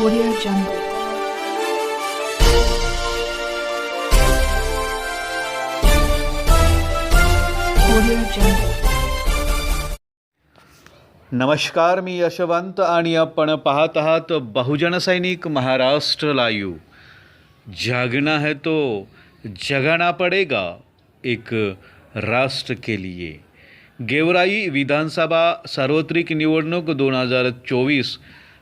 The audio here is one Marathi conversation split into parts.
Audio Jungle. नमस्कार मी यशवंत आणि आपण पाहत आहात बहुजन सैनिक महाराष्ट्र लाईव्ह. जागना है तो जगाना पडेगा एक राष्ट्र के लिए. गेवराई विधानसभा सार्वत्रिक निवडणूक दोन हजार चोवीस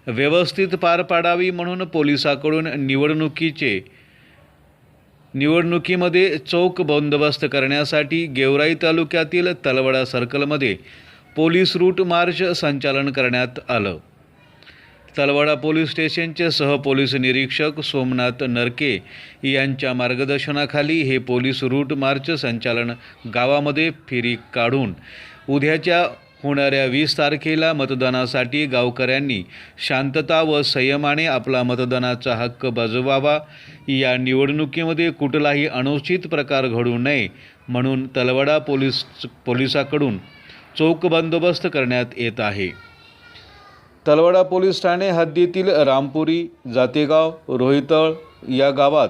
व्यवस्थित पार पाडावी म्हणून पोलिसाकडून निवडणुकीचे निवडणुकीमध्ये चौक बंदोबस्त करण्यासाठी गेवराई तालुक्यातील तलवडा सर्कलमध्ये पोलीस रूट मार्च संचालन करण्यात आलं. तलवाडा पोलीस स्टेशनचे सहपोलीस निरीक्षक सोमनाथ नरके यांच्या मार्गदर्शनाखाली हे पोलीस रूट मार्च संचालन गावामध्ये फेरी काढून उद्याच्या होणाऱ्या वीस तारखेला मतदानासाठी गावकऱ्यांनी शांतता व संयमाने आपला मतदानाचा हक्क बजवावा. या निवडणुकीमध्ये कुठलाही अनुचित प्रकार घडू नये म्हणून तलवडा पोलीस पोलिसाकडून चोख बंदोबस्त करण्यात येत आहे. तलवडा पोलीस ठाणे हद्दीतील रामपुरी जातेगाव रोहितळ या गावात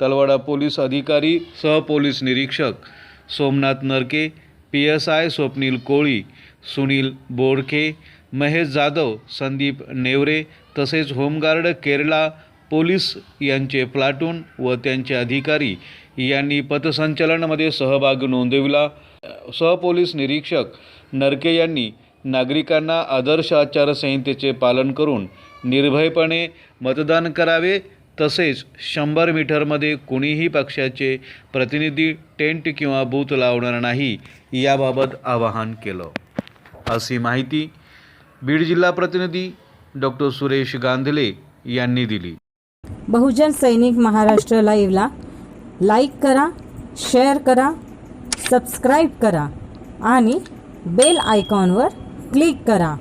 तलवडा पोलीस अधिकारी सहपोलीस निरीक्षक Somnath Narke P S I Swapnil Koli Sunil Bodkhe Mahesh Jadhav Sandeep Nevare तसेच होमगार्ड केरला पोलीस यांचे प्लाटून व त्यांचे अधिकारी यांनी पथसंचलनामध्ये सहभाग नोंदविला. सहपोलीस निरीक्षक नरके यांनी नागरिकांना आदर्श आचारसंहितेचे पालन करून निर्भयपणे मतदान करावे तसेच शंभर मीटरमध्ये कुणीही पक्षाचे प्रतिनिधी टेंट किंवा बूथ लावणार नाही याबाबत आवाहन केलं. अशी माहिती बीड जिल्हा प्रतिनिधी डॉक्टर सुरेश गांधले यांनी दिली. बहुजन सैनिक महाराष्ट्र लाईव्हला लाईक करा शेअर करा सबस्क्राईब करा आणि बेल आयकॉनवर क्लिक करा.